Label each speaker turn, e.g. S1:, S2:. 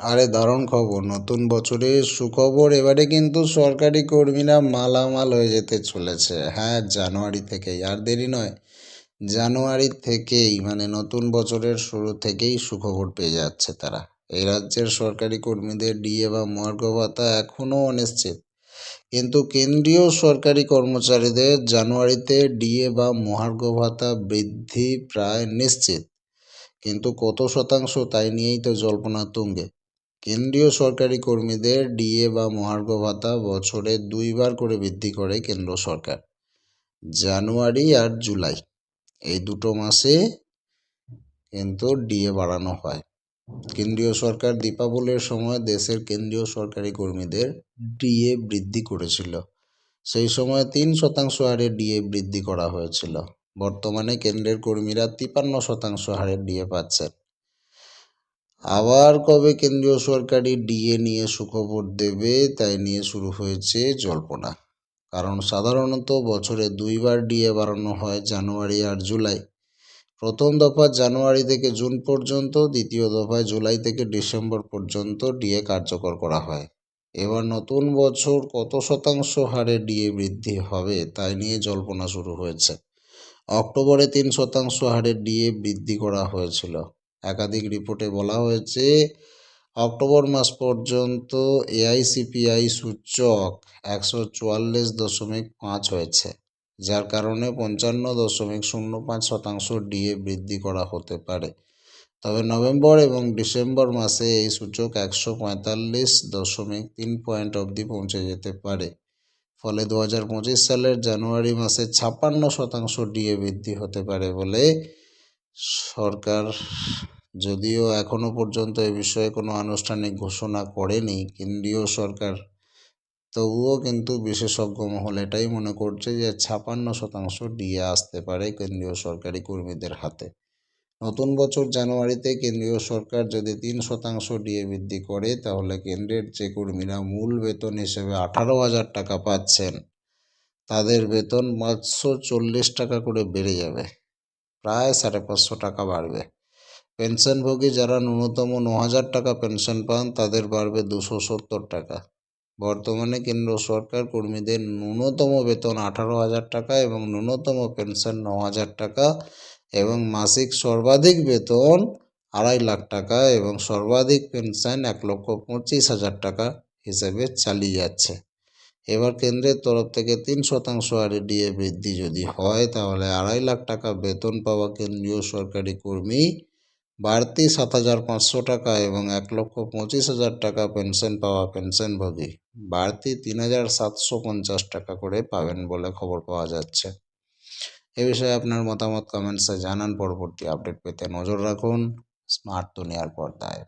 S1: আরে দারুণ খবর, নতুন বছরে সুখবর, এবারে কিন্তু সরকারি কর্মীরা মালামাল হয়ে যেতে চলেছে। হ্যাঁ জানুয়ারি থেকেই, আর দেরি নয়। জানুয়ারি থেকেই মানে নতুন বছরের শুরু থেকেই সুখবর পেয়ে যাচ্ছে তারা। এই রাজ্যের সরকারি কর্মীদের ডিএ বা মহার্ঘ ভাতা এখনও অনিশ্চিত। কিন্তু কেন্দ্রীয় সরকারি কর্মচারীদের জানুয়ারিতে ডিএ বা মহার্ঘ ভাতা বৃদ্ধি প্রায় নিশ্চিত। কিন্তু কত শতাংশ তাই নিয়েই তো জল্পনা তুঙ্গে। কেন্দ্রীয় সরকারি কর্মীদের ডিএ বা মহার্ঘ ভাতা বছরে দুইবার করে বৃদ্ধি করে কেন্দ্র সরকার, জানুয়ারি আর জুলাই। এই দুটো মাসে কিন্তু ডিএ বাড়ানো হয়। কেন্দ্রীয় সরকার দীপাবলির সময় দেশের কেন্দ্রীয় সরকারি কর্মীদের ডিএ বৃদ্ধি করেছিল। সেই সময় তিন শতাংশ হারে ডিএ বৃদ্ধি করা হয়েছিল। বর্তমানে কেন্দ্রের কর্মীরা তিপান্ন শতাংশ হারে ডিএ পাচ্ছেন। আবার কবে কেন্দ্রীয় সরকারি ডিএ নিয়ে সুখবর দেবে তাই নিয়ে শুরু হয়েছে জল্পনা। কারণ সাধারণত বছরে দুইবার ডিএ বাড়ানো হয় জানুয়ারি আর জুলাই। প্রথম দফা জানুয়ারি থেকে জুন পর্যন্ত, দ্বিতীয় দফায় জুলাই থেকে ডিসেম্বর পর্যন্ত ডিএ কার্যকর করা হয়। এবার নতুন বছর কত শতাংশ হারে ডিএ বৃদ্ধি হবে তাই নিয়ে জল্পনা শুরু হয়েছে। অক্টোবরে তিন শতাংশ হারে ডিএ বৃদ্ধি করা হয়েছিল। একাধিক রিপোর্টে বলা হয়েছে, অক্টোবর মাস পর্যন্ত এআইসিপিআই সূচক একশো চুয়াল্লিশ দশমিক পাঁচ হয়েছে, যার কারণে পঞ্চান্ন দশমিক শূন্য পাঁচ শতাংশ ডিএ বৃদ্ধি করা হতে পারে। তবে নভেম্বর এবং ডিসেম্বর মাসে এই সূচক একশো পঁয়তাল্লিশ দশমিক তিন পয়েন্ট অবধি পৌঁছে যেতে পারে, ফলে দু হাজার পঁচিশ সালের জানুয়ারি মাসে ছাপ্পান্ন শতাংশ ডিএ বৃদ্ধি হতে পারে বলে সরকার যদিও এখনও পর্যন্ত এ বিষয়ে কোনো আনুষ্ঠানিক ঘোষণা করেনি, কেন্দ্রীয় সরকার তবুও কিন্তু বিশেষজ্ঞ মহল এটাই মনে করছে যে ছাপান্ন শতাংশ ডিএ আসতে পারে কেন্দ্রীয় সরকারি কর্মীদের হাতে। নতুন বছর জানুয়ারিতে কেন্দ্রীয় সরকার যদি তিন শতাংশ ডিএ বৃদ্ধি করে, তাহলে কেন্দ্রের যে কর্মীরা মূল বেতন হিসেবে আঠারো হাজার টাকা পাচ্ছেন, তাদের বেতন পাঁচশো চল্লিশ টাকা করে বেড়ে যাবে। প্রায় সাড়ে পাঁচশো টাকা বাড়বে। পেনশনভোগী যারা ন্যূনতম ন হাজার টাকা পেনশন পান, তাদের বাড়বে দুশো সত্তর টাকা। বর্তমানে কেন্দ্র সরকার কর্মীদের ন্যূনতম বেতন আঠারো হাজার টাকা এবং ন্যূনতম পেনশন ন হাজার টাকা এবং মাসিক সর্বাধিক বেতন আড়াই লাখ টাকা এবং সর্বাধিক পেনশন এক লক্ষ পঁচিশ হাজার টাকা হিসেবে চালিয়ে যাচ্ছে। এবার কেন্দ্রের তরফ থেকে তিন শতাংশ হারে ডিএ বৃদ্ধি যদি হয়, তাহলে আড়াই লাখ টাকা বেতন পাওয়া কেন্দ্রীয় সরকারি কর্মী বাড়তি সাত হাজার পাঁচশো টাকা এবং এক লক্ষ পঁচিশ হাজার টাকা পেনশন পাওয়া পেনশনভোগী বাড়তি তিন হাজার সাতশো পঞ্চাশ টাকা করে পাবেন বলে খবর পাওয়া যাচ্ছে। এ বিষয়ে আপনার মতামত কমেন্টসে জানান। পরবর্তী আপডেট পেতে নজর রাখুন। স্মার্ট দুনিয়ার পর্দায়।